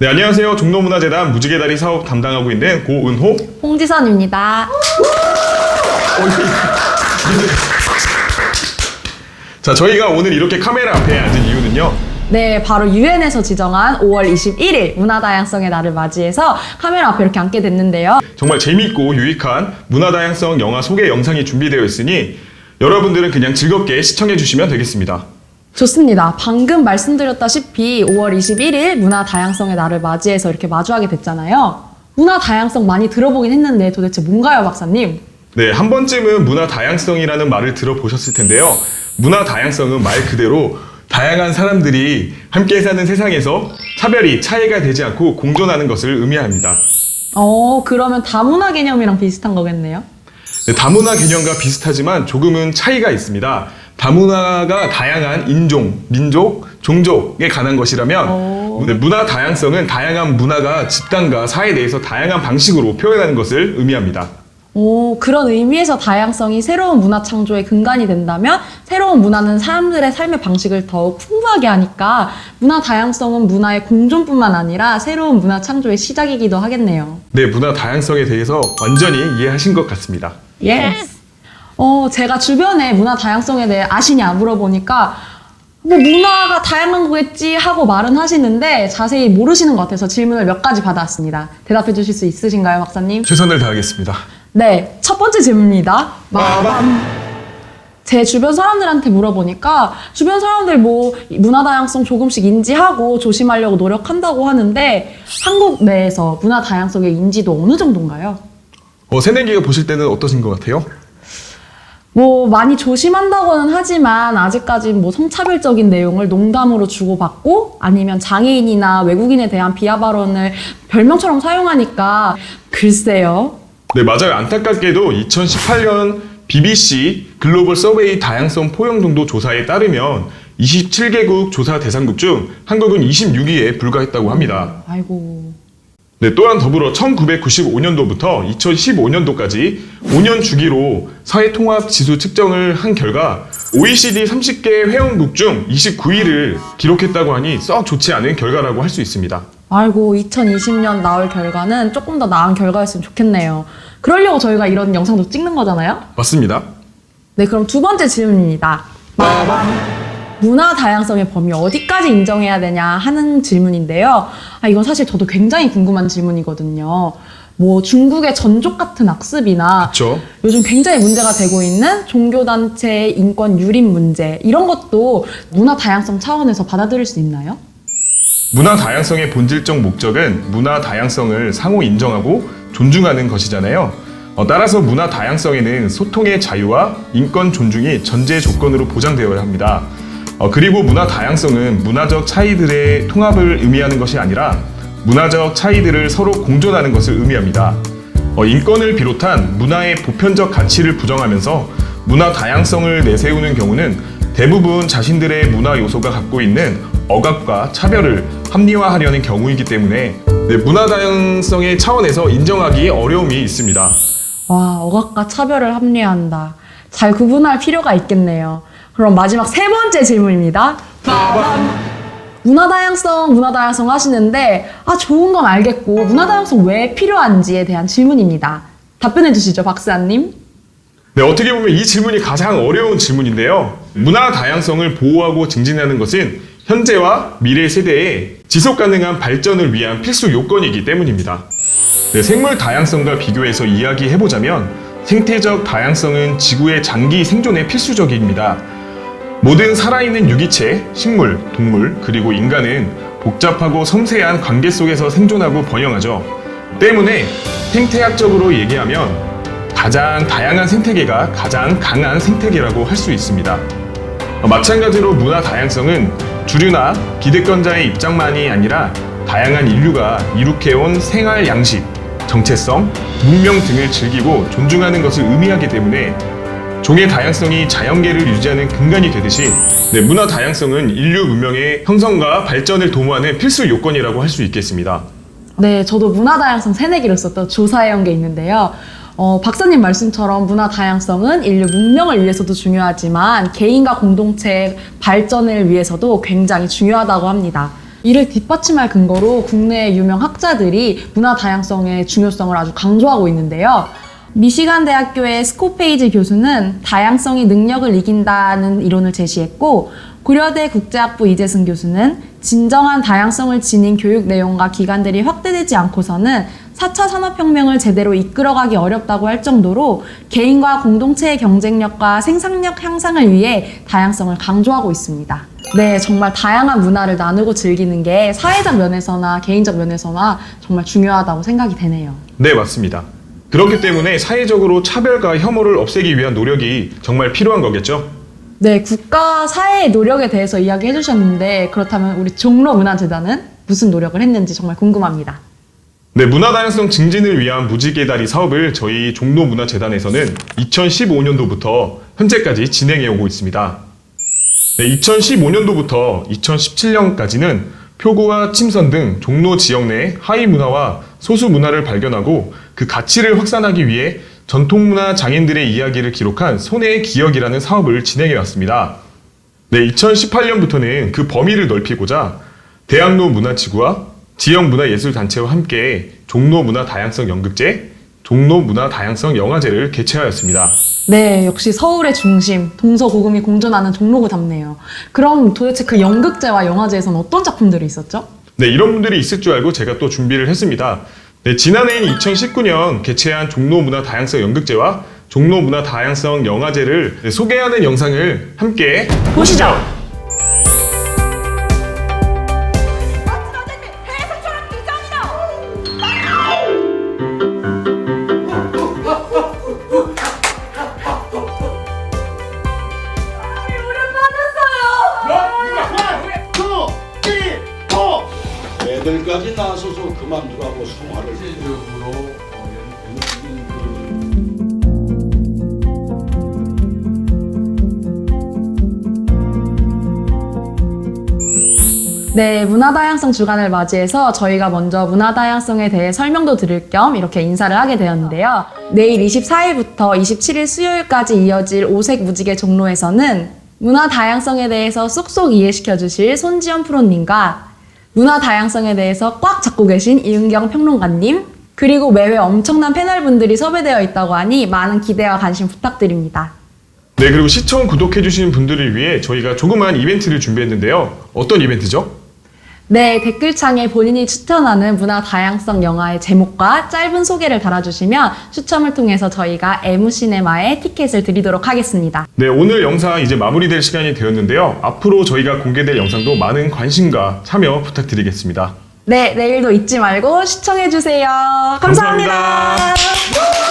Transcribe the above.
네, 안녕하세요. 종로문화재단 무지개다리 사업 담당하고 있는 고은호. 홍지선입니다. 자, 저희가 오늘 이렇게 카메라 앞에 앉은 이유는요. 네, 바로 유엔에서 지정한 5월 21일 문화다양성의 날을 맞이해서 카메라 앞에 이렇게 앉게 됐는데요. 정말 재미있고 유익한 문화다양성 영화 소개 영상이 준비되어 있으니 여러분들은 그냥 즐겁게 시청해 주시면 되겠습니다. 좋습니다. 방금 말씀드렸다시피 5월 21일 문화 다양성의 날을 맞이해서 이렇게 마주하게 됐잖아요. 문화 다양성 많이 들어보긴 했는데 도대체 뭔가요, 박사님? 네, 한 번쯤은 문화 다양성이라는 말을 들어보셨을 텐데요. 문화 다양성은 말 그대로 다양한 사람들이 함께 사는 세상에서 차별이 차이가 되지 않고 공존하는 것을 의미합니다. 어, 그러면 다문화 개념이랑 비슷한 거겠네요. 네, 다문화 개념과 비슷하지만 조금은 차이가 있습니다. 다문화가 다양한 인종, 민족, 종족에 관한 것이라면 오. 네, 문화 다양성은 다양한 문화가 집단과 사회에 대해서 다양한 방식으로 표현하는 것을 의미합니다. 오, 그런 의미에서 다양성이 새로운 문화 창조의 근간이 된다면 새로운 문화는 사람들의 삶의 방식을 더욱 풍부하게 하니까 문화 다양성은 문화의 공존뿐만 아니라 새로운 문화 창조의 시작이기도 하겠네요. 네, 문화 다양성에 대해서 완전히 이해하신 것 같습니다. 예스. 어, 제가 주변에 문화 다양성에 대해 아시냐 물어보니까 뭐 문화가 다양한 거겠지 하고 말은 하시는데 자세히 모르시는 것 같아서 질문을 몇 가지 받아왔습니다. 대답해 주실 수 있으신가요, 박사님? 최선을 다하겠습니다. 네, 첫 번째 질문입니다. 마밤. 제 주변 사람들한테 물어보니까 주변 사람들 뭐 문화 다양성 조금씩 인지하고 조심하려고 노력한다고 하는데 한국 내에서 문화 다양성의 인지도 어느 정도인가요? 어, 새내기가 보실 때는 어떠신 것 같아요? 뭐 많이 조심한다고는 하지만 아직까지 뭐 성차별적인 내용을 농담으로 주고받고 아니면 장애인이나 외국인에 대한 비하 발언을 별명처럼 사용하니까 글쎄요. 네, 맞아요. 안타깝게도 2018년 BBC 글로벌 서베이 다양성 포용 정도 조사에 따르면 27개국 조사 대상국 중 한국은 26위에 불과했다고 합니다. 아이고. 네, 또한 더불어 1995년도부터 2015년도까지 5년 주기로 사회통합 지수 측정을 한 결과 OECD 30개 회원국 중 29위를 기록했다고 하니 썩 좋지 않은 결과라고 할 수 있습니다. 아이고 2020년 나올 결과는 조금 더 나은 결과였으면 좋겠네요. 그러려고 저희가 이런 영상도 찍는 거잖아요. 맞습니다. 네, 그럼 두 번째 질문입니다. 문화 다양성의 범위 어디까지 인정해야 되냐 하는 질문인데요. 아, 이건 사실 저도 굉장히 궁금한 질문이거든요. 뭐 중국의 전족 같은 악습이나 그렇죠. 요즘 굉장히 문제가 되고 있는 종교단체 인권 유립 문제 이런 것도 문화 다양성 차원에서 받아들일 수 있나요? 문화 다양성의 본질적 목적은 문화 다양성을 상호 인정하고 존중하는 것이잖아요. 어, 따라서 문화 다양성에는 소통의 자유와 인권 존중이 전제 조건으로 보장되어야 합니다. 어, 그리고 문화 다양성은 문화적 차이들의 통합을 의미하는 것이 아니라 문화적 차이들을 서로 공존하는 것을 의미합니다. 어, 인권을 비롯한 문화의 보편적 가치를 부정하면서 문화 다양성을 내세우는 경우는 대부분 자신들의 문화 요소가 갖고 있는 억압과 차별을 합리화하려는 경우이기 때문에 네, 문화 다양성의 차원에서 인정하기 어려움이 있습니다. 와, 억압과 차별을 합리화한다. 잘 구분할 필요가 있겠네요. 그럼 마지막 세 번째 질문입니다. 문화 다양성, 문화 다양성 하시는데, 아, 좋은 건 알겠고, 문화 다양성 왜 필요한지에 대한 질문입니다. 답변해 주시죠, 박사님. 네, 어떻게 보면 이 질문이 가장 어려운 질문인데요. 문화 다양성을 보호하고 증진하는 것은 현재와 미래 세대의 지속 가능한 발전을 위한 필수 요건이기 때문입니다. 네, 생물 다양성과 비교해서 이야기해보자면 생태적 다양성은 지구의 장기 생존에 필수적입니다. 모든 살아있는 유기체, 식물, 동물, 그리고 인간은 복잡하고 섬세한 관계 속에서 생존하고 번영하죠. 때문에 생태학적으로 얘기하면 가장 다양한 생태계가 가장 강한 생태계라고 할 수 있습니다. 어, 마찬가지로 문화 다양성은 주류나 기득권자의 입장만이 아니라 다양한 인류가 이룩해온 생활 양식, 정체성, 문명 등을 즐기고 존중하는 것을 의미하기 때문에 종의 다양성이 자연계를 유지하는 근간이 되듯이 네, 문화 다양성은 인류 문명의 형성과 발전을 도모하는 필수 요건이라고 할 수 있겠습니다. 네, 저도 문화 다양성 새내기로서 또 조사해온 게 있는데요. 어, 박사님 말씀처럼 문화 다양성은 인류 문명을 위해서도 중요하지만 개인과 공동체의 발전을 위해서도 굉장히 중요하다고 합니다. 이를 뒷받침할 근거로 국내 유명 학자들이 문화 다양성의 중요성을 아주 강조하고 있는데요. 미시간 대학교의 스코페이지 교수는 다양성이 능력을 이긴다는 이론을 제시했고 고려대 국제학부 이재승 교수는 진정한 다양성을 지닌 교육 내용과 기관들이 확대되지 않고서는 4차 산업혁명을 제대로 이끌어가기 어렵다고 할 정도로 개인과 공동체의 경쟁력과 생산력 향상을 위해 다양성을 강조하고 있습니다. 네, 정말 다양한 문화를 나누고 즐기는 게 사회적 면에서나 개인적 면에서나 정말 중요하다고 생각이 되네요. 네, 맞습니다. 그렇기 때문에 사회적으로 차별과 혐오를 없애기 위한 노력이 정말 필요한 거겠죠? 네, 국가 사회의 노력에 대해서 이야기해 주셨는데 그렇다면 우리 종로 문화재단은 무슨 노력을 했는지 정말 궁금합니다. 네, 문화 다양성 증진을 위한 무지개다리 사업을 저희 종로문화재단에서는 2015년도부터 현재까지 진행해 오고 있습니다. 네, 2015년도부터 2017년까지는 표구와 침선 등 종로 지역 내 하위 문화와 소수 문화를 발견하고 그 가치를 확산하기 위해 전통문화 장인들의 이야기를 기록한 손해의 기억이라는 사업을 진행해 왔습니다. 네, 2018년부터는 그 범위를 넓히고자 대학로 문화지구와 지역 문화예술단체와 함께 종로 문화 다양성 연극제, 종로 문화 다양성 영화제를 개최하였습니다. 네, 역시 서울의 중심, 동서고금이 공존하는 종로구답네요. 그럼 도대체 그 연극제와 영화제에서는 어떤 작품들이 있었죠? 네, 이런 분들이 있을 줄 알고 제가 또 준비를 했습니다. 네, 지난해인 2019년 개최한 종로 문화 다양성 연극제와 종로 문화 다양성 영화제를 네, 소개하는 영상을 함께 보시죠. 애들까지 나서서 그만두라고 성화를 네, 문화다양성 주간을 맞이해서 저희가 먼저 문화다양성에 대해 설명도 드릴 겸 이렇게 인사를 하게 되었는데요. 내일 24일부터 27일 수요일까지 이어질 오색 무지개 종로에서는 문화다양성에 대해서 쏙쏙 이해시켜 주실 손지연 프로님과 문화 다양성에 대해서 꽉 잡고 계신 이은경 평론가님 그리고 매회 엄청난 패널분들이 섭외되어 있다고 하니 많은 기대와 관심 부탁드립니다. 네, 그리고 시청 구독해주신 분들을 위해 저희가 조그만 이벤트를 준비했는데요. 어떤 이벤트죠? 네, 댓글창에 본인이 추천하는 문화 다양성 영화의 제목과 짧은 소개를 달아주시면 추첨을 통해서 저희가 에무시네마의 티켓을 드리도록 하겠습니다. 네, 오늘 영상 이제 마무리될 시간이 되었는데요. 앞으로 저희가 공개될 영상도 많은 관심과 참여 부탁드리겠습니다. 네, 내일도 잊지 말고 시청해주세요. 감사합니다. 감사합니다.